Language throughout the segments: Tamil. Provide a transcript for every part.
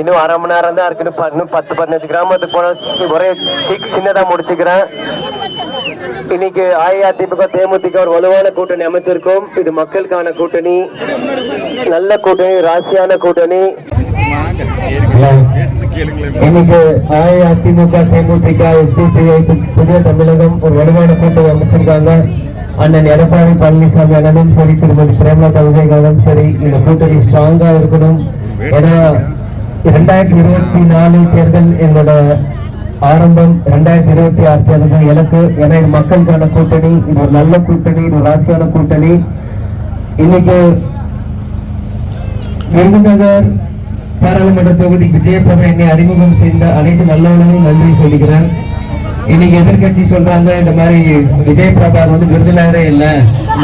இன்னும் அரை மணி நேரம் தான் இருக்கு இன்னும் பத்து பதினஞ்சு கிராமத்துக்கு போன ஒரே சின்னதாக சின்னதா முடிச்சுக்கிறேன். இன்னைக்கு அஇஅதிமுக தேமுதிக ஒரு வலுவான கூட்டணி அமைச்சிருக்கோம். இது மக்களுக்கான கூட்டணி. நல்ல கூட்டணி ராசியான கூட்டணி. இன்னைக்கு அஇஅதிமுக தேமுதிக எஸ்டிபிஐ புதிய தமிழகம் ஒரு வலுவான கூட்டணி அமைச்சிருக்காங்க. அண்ணன் எடப்பாடி பழனிசாமி அண்ணனும் சரி திருமதி பிரேமலதா விஜயகாந்தும் சரி இந்த கூட்டணி ஸ்ட்ராங்கா இருக்கணும். ஏன்னா இரண்டாயிரத்தி இருபத்தி நாலு தேர்தல் என்னோட ஆரம்பம் ரெண்டாயிரத்தி இருபத்தி ஆறு தேர்தல் தான் எனக்கு ஏன்னா இது மக்களுக்கான கூட்டணி இது ஒரு நல்ல கூட்டணி இது ஒரு ராசியான கூட்டணி. இன்னைக்கு விருதுநகர் பாராளுமன்ற தொகுதி விஜயபிரபா என்னை அறிமுகம் செய்த அனைத்து நல்லவர்களும் நன்றி சொல்லிக்கிறேன். இன்னைக்கு எதிர்க்கட்சி சொல்றாங்க இந்த மாதிரி விஜய் பிரபாகர் வந்து விருதுநகரே இல்ல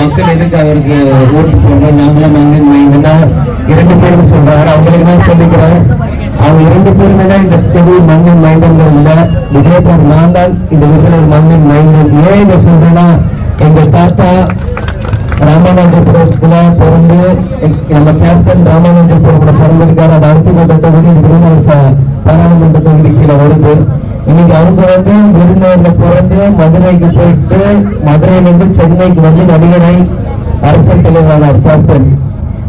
மக்கள் எதுக்கு அவருக்கு ஓட்டு போடணும்? நாங்களும் மங்கன் இரண்டு பேரும் சொல்றாங்க. அவங்களுக்கு தான் சொல்லிக்கிறேன். அவங்க இரண்டு பேருமே தான் இந்த தொகுதி மண்ணின் மைந்தர்கள் இல்ல. விஜய் நான் தான் இந்த விருதுநர் மண்ணின் மைந்தன். ஏன் இதை சொல்றேன்னா எங்க தாத்தா ராமானுஜபுரத்துல பிறந்து நம்ம கேப்டன் ராமானுஜபுரத்துல பிறந்திருக்காரு. அது அடுத்த கட்ட தொகுதி விருதுநகர் பாராளுமன்ற தொகுதி கீழே வருது. இன்னைக்கு அவங்க வந்து விருதுநகர்ல பிறந்து மதுரைக்கு போயிட்டு மதுரையிலிருந்து சென்னைக்கு வந்து நடிகரை அரசியல் தலைவரான கேப்டன்.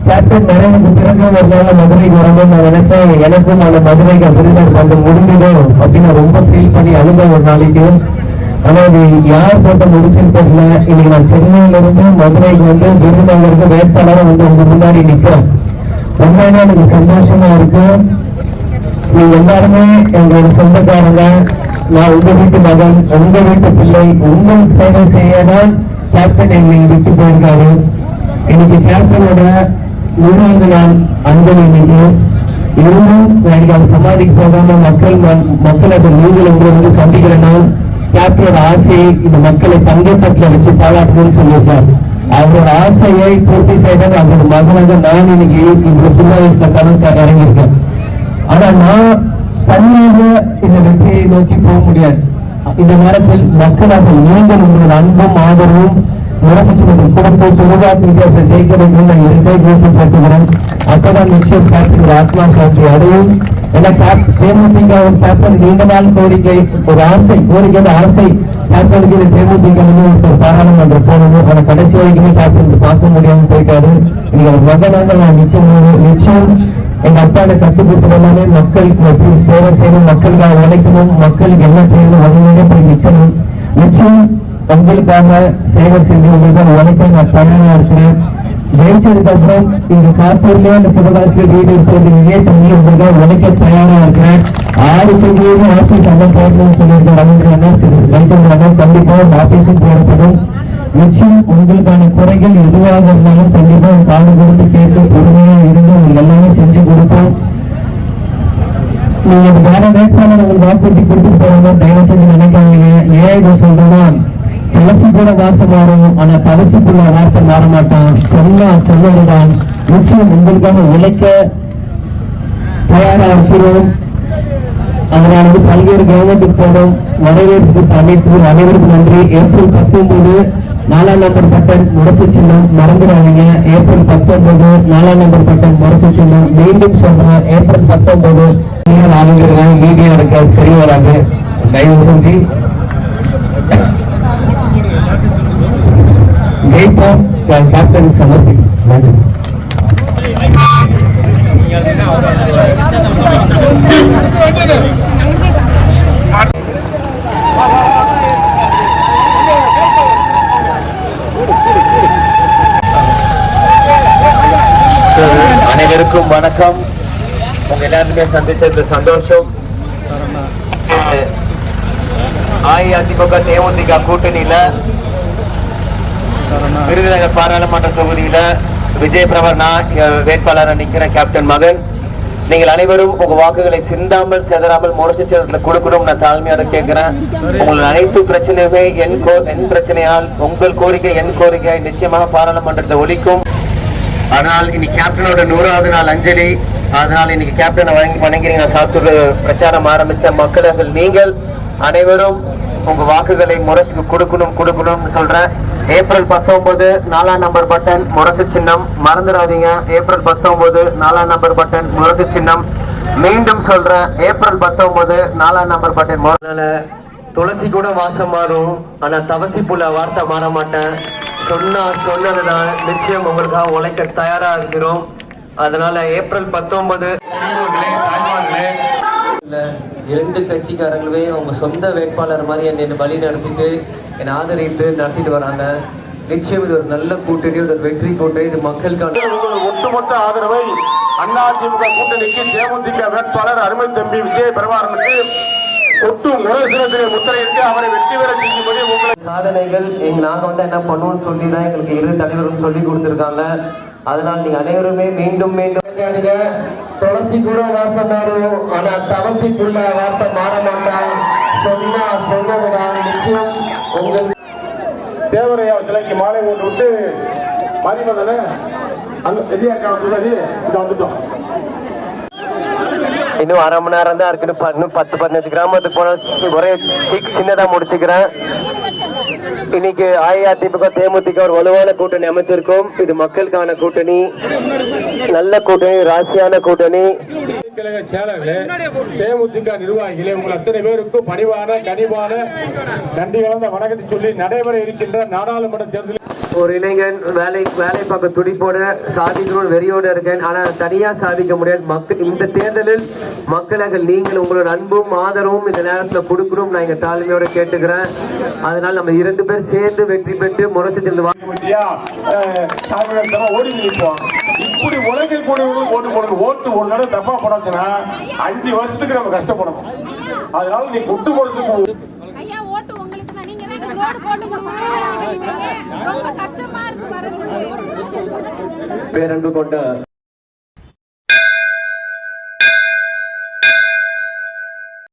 கேப்டன் நிறைவுக்கு பிறகு ஒரு நாள் மதுரைக்கு வரணும்னு நான் நினைச்சேன் எனக்கும் அந்த மதுரைக்கு விருதுநகர் வந்து முடிஞ்சிடும் அப்படின்னு ரொம்ப ஃபீல் பண்ணி அழுத ஒரு நாளைக்கு. ஆனா அது யார் போட்ட முடிச்சுன்னு தெரியல. இன்னைக்கு நான் சென்னையில இருந்து மதுரைக்கு வந்து விருதுநகருக்கு வேட்பாளரா வந்து உங்க முன்னாடி நிக்கிறேன். உண்மையில எனக்கு சந்தோஷமா இருக்கு. நீங்க எல்லாருமே எங்களோட சொந்தக்காரங்க. நான் உங்க வீட்டு மகன் உங்க வீட்டு பிள்ளை. உங்கள் சேவை செய்யதான் கேப்டன் எங்களை விட்டு போயிருக்காரு. இன்னைக்கு கேப்டனோட நூறாவது நான் அஞ்சலி இன்னைக்கு இருந்தும் எனக்கு அந்த சமாதிக்கு போகாம மக்கள் மக்கள் அதை நீங்கள் உங்களை வந்து சந்திக்கிறேன்னா கேப்டனோட ஆசையை இந்த மக்களை தங்கத்தட்டுல வச்சு பாராட்டணும்னு சொல்லியிருக்கார். அவரோட ஆசையை பூர்த்தி செய்த அவரோட மகனாக நான் இன்னைக்கு இவ்வளவு சின்ன வயசுல கணக்கு இறங்கியிருக்கேன். ஆனா நான் தனியாக இந்த வெற்றியை நோக்கி போக முடியாது. இந்த நேரத்தில் மக்களாக நீங்கள் உங்களோட அன்பும் ஆதரவும் முரசிச்சனத்தில் கொடுத்து துருவாக்கு வித்தியாசம் ஜெயிக்க வேண்டும் நான் இருக்கை கூட்டு பார்த்துக்கிறேன். அப்பதான் நிச்சயம் கேப்டன் ஆத்மா சாட்சி அடையும். ஏன்னா கேப் தேமுதிக நீண்ட நாள் கோரிக்கை ஒரு ஆசை கோரிக்கை ஆசை கேப்டனுக்கு தேமுதிக ஒருத்தர் பாராளுமன்ற போகணும் ஆனா கடைசி வரைக்குமே கேப்டன் பார்க்க முடியாமல் போயிட்டாரு இன்னைக்கு அவர் மகனாக நான் நிற்கும் நிச்சயம் எங்க அப்பாட கத்து கொடுத்ததுனாலே மக்களுக்கு போய் சேவை செய்யணும் மக்களுக்காக உழைக்கணும் மக்களுக்கு என்ன தேவை வழியிலே போய் நிற்கணும். நிச்சயம் உங்களுக்காக சேவை செஞ்சு உங்களுக்கு உழைக்க நான் தயாராக இருக்கிறேன். ஜெயிச்சதுக்கு அப்புறம் இந்த சாத்தூர்லயே அந்த சிவகாசிய வீடு இருக்கிறது. இதே தண்ணி உங்களுக்காக உழைக்க தயாரா இருக்கிறேன். ஆறு தொகுதியும் ஆபீஸ் அங்க போடணும்னு சொல்லியிருக்க ரவீந்திரனா கண்டிப்பாக கண்டிப்பா ஆபீஸும் போடப்படும். நிச்சயம் உங்களுக்கான குறைகள் எதுவாக இருந்தாலும் கண்டிப்பா காண கொடுத்து கேட்டு பொறுமையா இருந்து உங்களுக்கு எல்லாமே செஞ்சு கொடுப்போம். நீங்க வேற வேட்பாளர் உங்களுக்கு வாக்குறுதி கொடுத்துட்டு போறாங்க தயவு செஞ்சு நினைக்காதீங்க. ஏன் இதை சொல்றேன்னா துளசி கூட வாசம் மாறும். ஆனா தவசிக்குள்ள வார்த்தை மாற மாட்டான் சொன்னா சொன்னதுதான். நிச்சயம் உங்களுக்காக உழைக்க தயாரா இருக்கிறோம். அதனால வந்து பல்வேறு கிரகத்துக்கு போனோம். வரவேற்பு அனைத்து அனைவருக்கும் நன்றி. ஏப்ரல் பத்தொன்பது நாலாம் நம்பர் பட்டன் முரசு சின்னம். மறந்துடாதீங்க. ஏப்ரல் பத்தொன்பது நாலாம் நம்பர் பட்டன் முரசு சின்னம். மீண்டும் சொல்றேன். ஏப்ரல் பத்தொன்பது ஆளுங்கிறாங்க மீடியா இருக்க சரி வராது தயவு செஞ்சு ஜெயிப்போம் கே- கேப்டன் சமர்ப்பிக்கும் நன்றி அனைவருக்கும் வணக்கம். உங்க எல்லாருமே சந்திச்சது சந்தோஷம். அஇஅதிமுக தேமுதிக கூட்டணியில விருதுநகர் பாராளுமன்ற தொகுதியில விஜய் பிரபர்னா வேட்பாளராக நிக்கிற கேப்டன் மகன் நீங்கள் அனைவரும் உங்க வாக்குகளை சிந்தாமல் செதறாமல் முரசு சேதத்துல கொடுக்கணும். நான் தாழ்மையாக கேட்கிறேன் உங்கள் அனைத்து பிரச்சனையுமே என் கோ என் பிரச்சனையால் உங்கள் கோரிக்கை என் கோரிக்கை நிச்சயமாக பாராளுமன்றத்தை ஒலிக்கும் ஆனால் இன்னைக்கு கேப்டனோட நூறாவது நாள் அஞ்சலி. அதனால் இன்னைக்கு கேப்டனை வணங்கி வணங்கிறீங்க சாத்தூர் பிரச்சாரம் ஆரம்பிச்ச மக்களர்கள் நீங்கள் அனைவரும் உங்க வாக்குகளை முரசுக்கு கொடுக்கணும் கொடுக்கணும்னு சொல்றேன். ஏப்ரல் பத்தொன்பது நாலாம் நம்பர் பட்டன் முரசு சின்னம். மறந்துடாதீங்க. ஏப்ரல் பத்தொன்பது நாலாம் நம்பர் பட்டன் முரசு சின்னம். மீண்டும் சொல்றேன் ஏப்ரல் பத்தொன்பது நாலாம் நம்பர் பட்டேன் அதனால துளசி கூட வாசம் மாறும். ஆனா தவசி புள்ள வார்த்தை மாற மாட்டேன். சொன்னா சொன்னதுதான் நிச்சயம் உங்களுக்காக உழைக்க தயாரா இருக்கிறோம். அதனால ஏப்ரல் பத்தொன்பது. இரண்டு கட்சிக்காரங்களுமே அவங்க சொந்த வேட்பாளர் மாதிரி என்னை வழி நடத்திட்டு என்னை ஆதரித்து நடத்திட்டு வராங்க. நிச்சயம் இது ஒரு நல்ல கூட்டணி ஒரு வெற்றி கூட்டணி. இது மக்களுக்கான ஒட்டுமொத்த ஆதரவை அதிமுக கூட்டணிக்கு தேமுதிக வேட்பாளர் அருமை தம்பி விஜய பெருமாறனுக்கு ஒட்டு முரசினத்திலே முத்திரையிட்டு அவரை வெற்றி பெற செய்யும்படி உங்களை சாதனைகள். எங்க நாங்க வந்து என்ன பண்ணுவோம்னு சொல்லி தான் எங்களுக்கு இரு தலைவரும் சொல்லி கொடுத்துருக்காங்க. அதனால் நீங்க அனைவருமே மீண்டும் மீண்டும். துளசி கூட வாசம் மாறும். ஆனா தவசி புள்ள வார்த்தை மாற மாட்டாங்க சொன்னா சொன்னதுதான் நிச்சயம். உங்கள் தேவரையா சிலைக்கு மாலை போட்டு விட்டு மதிமதன அங்க இதை வந்துட்டோம். இன்னும் அரை மணி நேரம் தான் இருக்கு இன்னும் பத்து பதினஞ்சு கிராமத்துக்கு போன ஒரே சீக் சின்னதாக முடிச்சுக்கிறேன். இன்னைக்கு அஇஅதிமுக தேமுதிக ஒரு வலுவான கூட்டணி அமைச்சிருக்கோம். இது மக்களுக்கான கூட்டணி. நல்ல கூட்டணி ராசியான கூட்டணி. கழக செயலர்களே தேமுதிக நிர்வாகிகளே உங்கள் அத்தனை பேருக்கும் பணிவான கனிவான நன்றி கலந்த வணக்கத்தை சொல்லி நடைபெற இருக்கின்ற நாடாளுமன்ற தேர்தலில் ஒரு இளைஞன் வேலை வேலை பார்க்க துடிப்போட சாதிக்கணும்னு வெறியோட இருக்கேன். ஆனால் தனியாக சாதிக்க முடியாது. மக்கள் இந்த தேர்தலில் மக்களாக நீங்கள் உங்களோட அன்பும் ஆதரவும் இந்த நேரத்தில் கொடுக்கணும். நான் எங்கள் தாழ்மையோட கேட்டுக்கிறேன். அதனால் நம்ம இரண்டு பேர் சேர்ந்து வெற்றி பெற்று முரசு சென்று பத்தியா ஓடி நிற்போம். இப்படி உலகில் கூட ஓட்டு போடுங்க ஓட்டு ஒரு தடவை தப்பா போனச்சுன்னா அஞ்சு வருஷத்துக்கு நம்ம கஷ்டப்படணும். அதனால நீ குட்டு போடுறதுக்கு பேரன்பு கொண்ட